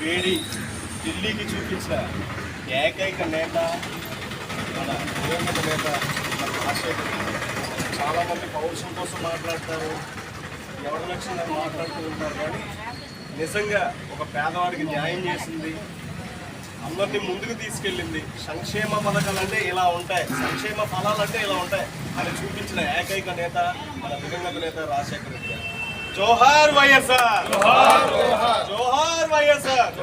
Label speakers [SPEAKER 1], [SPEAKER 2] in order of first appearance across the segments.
[SPEAKER 1] వేడి ఢిల్లీకి చూపించిన ఏకైక నేత మన దివంగత నేత మన రాజశేఖర్ చాలామంది పౌరుషం కోసం మాట్లాడతారు ఎవరి లక్ష్యంగా మాట్లాడుతూ ఉంటారు కానీ నిజంగా ఒక పేదవాడికి న్యాయం చేసింది అందరినీ ముందుకు తీసుకెళ్ళింది. సంక్షేమ పథకాలు అంటే ఇలా ఉంటాయి సంక్షేమ ఫలాలు అంటే ఇలా ఉంటాయి అని చూపించిన ఏకైక నేత మన దివంగత నేత రాజశేఖర రెడ్డి గారు. జోహార్ వైఎస్ఆర్. జోహార్ వైఎస్ఆర్.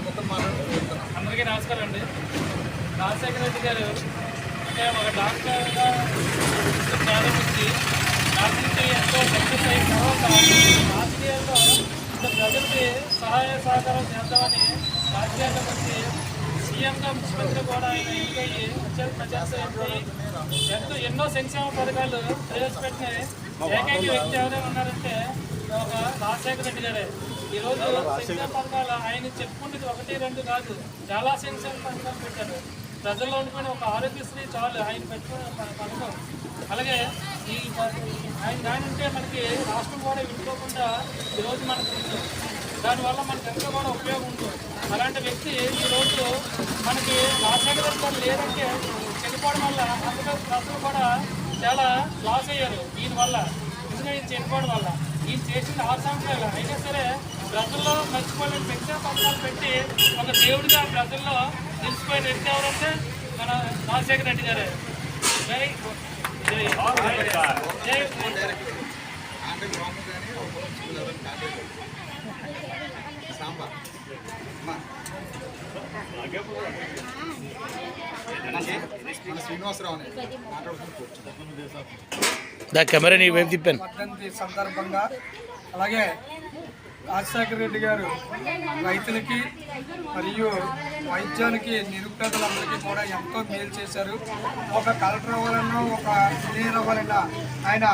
[SPEAKER 2] ముక్కలు మాట్లాడుతున్నాం
[SPEAKER 3] అందరికీ నమస్కారం అండి. రాజశేఖర రెడ్డి గారు అంటే ఒక డాక్టర్గా ప్రారంభించి రాజకీయ ఎంతో సక్సెస్ అయిన తర్వాత రాజకీయాల్లో ఇంత ప్రజలకి సహాయ సహకారం చేద్దామని రాజకీయాల్లోకి వచ్చి సీఎంగా ముఖ్యమంత్రి కూడా ఆయన ఎన్నికయ్యి అత్యంత ప్రజాసేవకి ఎంతో ఎన్నో సంక్షేమ పథకాలు ప్రవేశపెట్టిన ఏకైక వ్యక్తి ఎవరైనా ఉన్నారంటే ఒక రాజశేఖర రెడ్డి గారే. ఈరోజు సంక్షేమ పథకాలు ఆయన చెప్పుకునేది ఒకటి రెండు కాదు. చాలా సంక్షేమ పథకాలు పెట్టారు. ప్రజల్లో ఉండిపోయిన ఒక ఆరోగ్యశ్రీ చాలు ఆయన పెట్టుకున్న పథకం. అలాగే ఈ ఆయన దాని ఉంటే మనకి రాష్ట్రం కూడా విడిపోకుండా ఈరోజు మనకు దానివల్ల మనకి ఎంతో కూడా ఉపయోగం ఉంటుంది అలాంటి వ్యక్తి ఈరోజు మనకి రాజశేఖర గారు లేదంటే చనిపోవడం వల్ల అందులో ప్రజలు కూడా చాలా లాస్ అయ్యారు దీనివల్ల ఎందుకంటే ఈయన చనిపోవడం వల్ల ఈయన చేసిన ఆరు సంవత్సరాలు అయినా సరే ప్రజల్లో మర్చిపోలేని పెంచే పథకాలు పెట్టి ఒక దేవుడిగా ప్రజల్లో నిలిచిపోయిన వ్యక్తి ఎవరంటే మన రాజశేఖర రెడ్డి గారే జై జై జై
[SPEAKER 2] ఆంధ్ర రాము కానీ ఒక స్కూల్ ఎవరైనా కాలేదు సాంబార్ అమ్మా. మన శ్రీనివాసరావు అని మాట్లాడుకుని కూర్చో
[SPEAKER 4] దా కెమెరా నీ వైపు తిప్పాను.
[SPEAKER 5] సందర్భంగా అలాగే రాజశేఖర రెడ్డి గారు రైతులకి మరియు వైద్యానికి నిరుపేదలందరికీ కూడా ఎంతో మేలు చేశారు. ఒక కలెక్టర్ అవ్వాలన్నా ఒక ఇంజనీర్ అవ్వాలన్నా ఆయన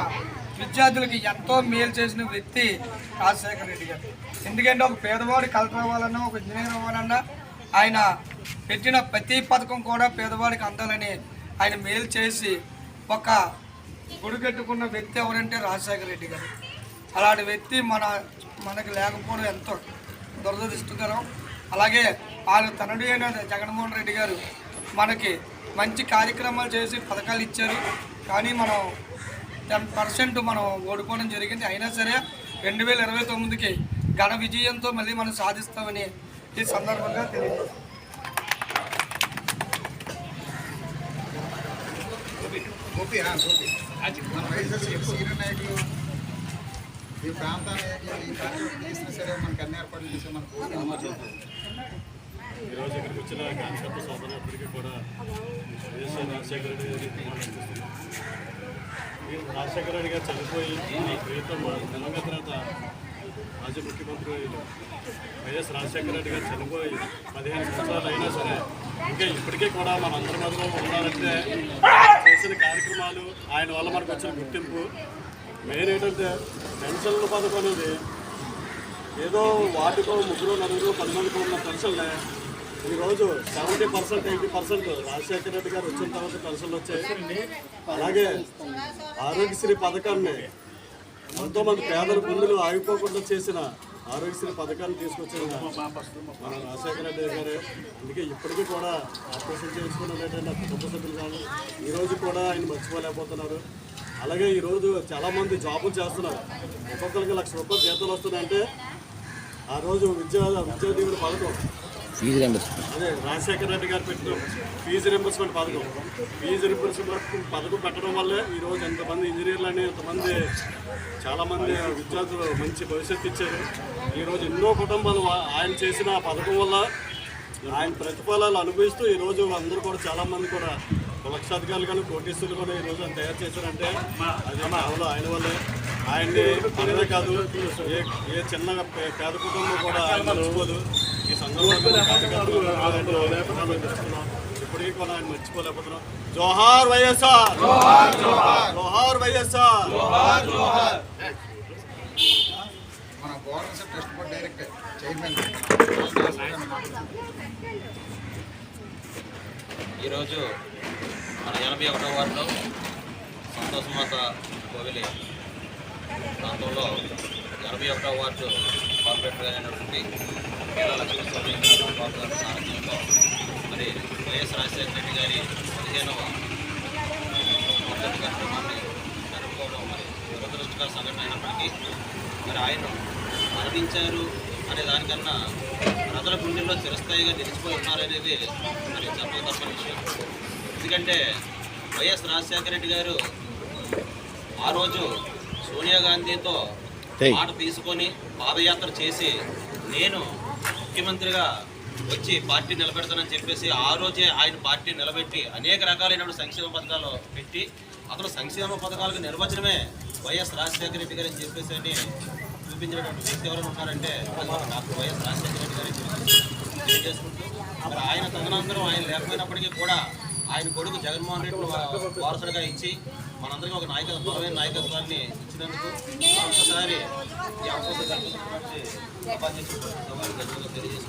[SPEAKER 5] విద్యార్థులకి ఎంతో మేలు చేసిన వ్యక్తి రాజశేఖర రెడ్డి గారు. ఎందుకంటే ఒక పేదవాడు కలెక్టర్ అవ్వాలన్నా ఒక ఇంజనీర్ అవ్వాలన్నా ఆయన పెట్టిన ప్రతి పథకం కూడా పేదవాడికి అందాలని ఆయన మేలు చేసి ఒక గుడి కట్టుకున్న వ్యక్తి ఎవరంటే రాజశేఖర రెడ్డి గారు. అలాంటి వ్యక్తి మన మనకి లేకపోవడం ఎంతో దురదృష్టకరం. అలాగే వాళ్ళ తనడు అయిన జగన్మోహన్ రెడ్డి గారు మనకి మంచి కార్యక్రమాలు చేసి పథకాలు ఇచ్చారు. కానీ మనం టెన్ పర్సెంట్ మనం ఓడిపోవడం జరిగింది. అయినా సరే రెండు వేల ఇరవై తొమ్మిదికి ఘన విజయంతో మళ్ళీ మనం సాధిస్తామని ఈ సందర్భంగా తెలియదు
[SPEAKER 2] ఈ ఈ కార్యక్రమం చేసినా సరే మనకి అన్ని ఏర్పాట్లు చేసే మన
[SPEAKER 1] ఈరోజు ఇక్కడికి వచ్చిన కాన్సెప్ట్ సోదరులందరికీ కూడా వైఎస్ఆర్ రాజశేఖర రెడ్డి గారికి రాజశేఖర రెడ్డి గారు చనిపోయి ప్రీతం దివంగత తర్వాత మాజీ ముఖ్యమంత్రి వైఎస్ రాజశేఖర రెడ్డి గారు చనిపోయి పదిహేను సంవత్సరాలు అయినా సరే ఇంకా ఇప్పటికీ కూడా మన అందరి మధ్యలో ఉన్నారంటే చేసిన కార్యక్రమాలు ఆయన వల్ల మనకు వచ్చిన గుర్తింపు. మెయిన్ ఏంటంటే పెన్షన్ల పథకం అనేది ఏదో వాటికో ముగ్గురు నలుగురు పది మందికి ఉన్న పెన్షన్లే. ఈరోజు seventy percent eighty percent Rajasekhara Reddy garu వచ్చిన తర్వాత పెన్షన్లు వచ్చాయి. అలాగే ఆరోగ్యశ్రీ పథకాన్ని ఎంతోమంది పేదల గుండెలు ఆగిపోకుండా చేసిన ఆరోగ్యశ్రీ పథకాన్ని తీసుకొచ్చిన మన రాజశేఖర రెడ్డి గారే. అందుకే ఇప్పటికీ కూడా ఆపరేషన్ చేసుకున్నట్టు నా కుటుంబ సభ్యులు కానీ ఈరోజు కూడా ఆయన మర్చిపోలేకపోతున్నారు. అలాగే ఈరోజు చాలామంది జాబులు చేస్తున్నారు. ఒక్కొక్కరికి లక్ష రూపాయలు జీతాలు వస్తున్నాయంటే ఆ రోజు విద్యా విద్యా దీవుల పథకం
[SPEAKER 4] ఫీజు రింబర్స్
[SPEAKER 1] అదే రాజశేఖర రెడ్డి గారు పెట్టిన ఫీజు రింబర్స్మెంట్ పథకం. ఫీజు రింబర్స్మెంట్ పథకం పెట్టడం వల్లే ఈరోజు ఎంతమంది ఇంజనీర్లు అని ఎంతమంది చాలామంది విద్యార్థులు మంచి భవిష్యత్తు ఇచ్చారు. ఈరోజు ఎన్నో కుటుంబాలు ఆయన చేసిన పథకం వల్ల ఆయన ప్రతిఫలాలు అనుభవిస్తూ ఈరోజు అందరూ కూడా చాలామంది కూడా లక్షాధికారులు కానీ కోటీశ్వరులు కూడా ఈరోజు ఆయన తయారు చేశారంటే అది అవలో ఆయన వల్లే. ఆయన్ని మనమే కాదు ఏ ఏ చిన్న పే- పేద కుటుంబం కూడా ఆయన మర్చిపోదు. ఈ సందర్భంగా. ఇప్పటికీ కూడా ఆయన మర్చిపోలేకపోతున్నాం జోహార్ వైఎస్ఆర్ జోహార్ వైఎస్ఆర్
[SPEAKER 2] మన government trust board director chairman
[SPEAKER 6] ఈరోజు మన ఎనభై ఒకటో వార్డులో సంతోషమాత కోవిలి ప్రాంతంలో ఎనభై ఒకటో వార్డు కార్పొరేటర్ అయినటువంటి కేరళ లక్ష్మీస్వామి బాబు గారి సారథ్యంలో మరి వైఎస్ రాజశేఖర రెడ్డి గారి పదిహేనవ వర్ధంతి కార్యక్రమాన్ని జరుపుకోవడం మరి దురదృష్టకర సంఘటన అయినప్పటికీ మరి ఆయన మరణించారు అనే దానికన్నా ప్రజల గుండెల్లో చిరస్థాయిగా నిలిచిపోయి ఉన్నారనేది మరి చెప్పదప్పని విషయం. ఎందుకంటే వైఎస్ రాజశేఖర రెడ్డి గారు ఆ రోజు సోనియా గాంధీతో మాట తీసుకొని పాదయాత్ర చేసి నేను ముఖ్యమంత్రిగా వచ్చి పార్టీ నిలబెడతానని చెప్పేసి ఆ రోజే ఆయన పార్టీ నిలబెట్టి అనేక రకాలైనటువంటి సంక్షేమ పథకాలు పెట్టి అతను సంక్షేమ పథకాలకు నిర్వచనమే వైఎస్ రాజశేఖర రెడ్డి గారు అని చెప్పేసి అని చూపించినటువంటి వ్యక్తి ఎవరైనా ఉన్నారంటే డాక్టర్ వైఎస్ రాజశేఖర రెడ్డి గారి తెలియజేసుకుంటూ మరి ఆయన తదనంతరం ఆయన లేకపోయినప్పటికీ కూడా ఆయన కొడుకు జగన్మోహన్ రెడ్డి వారసుడిగా ఇచ్చి మనందరికీ ఒక నాయకత్వం బలమైన నాయకత్వాన్ని ఇచ్చినందుకు ఒక్కసారి ఈ అవకాశం కల్పించినటువంటి ఉపాధ్యక్షుడు ధన్యవాదాలు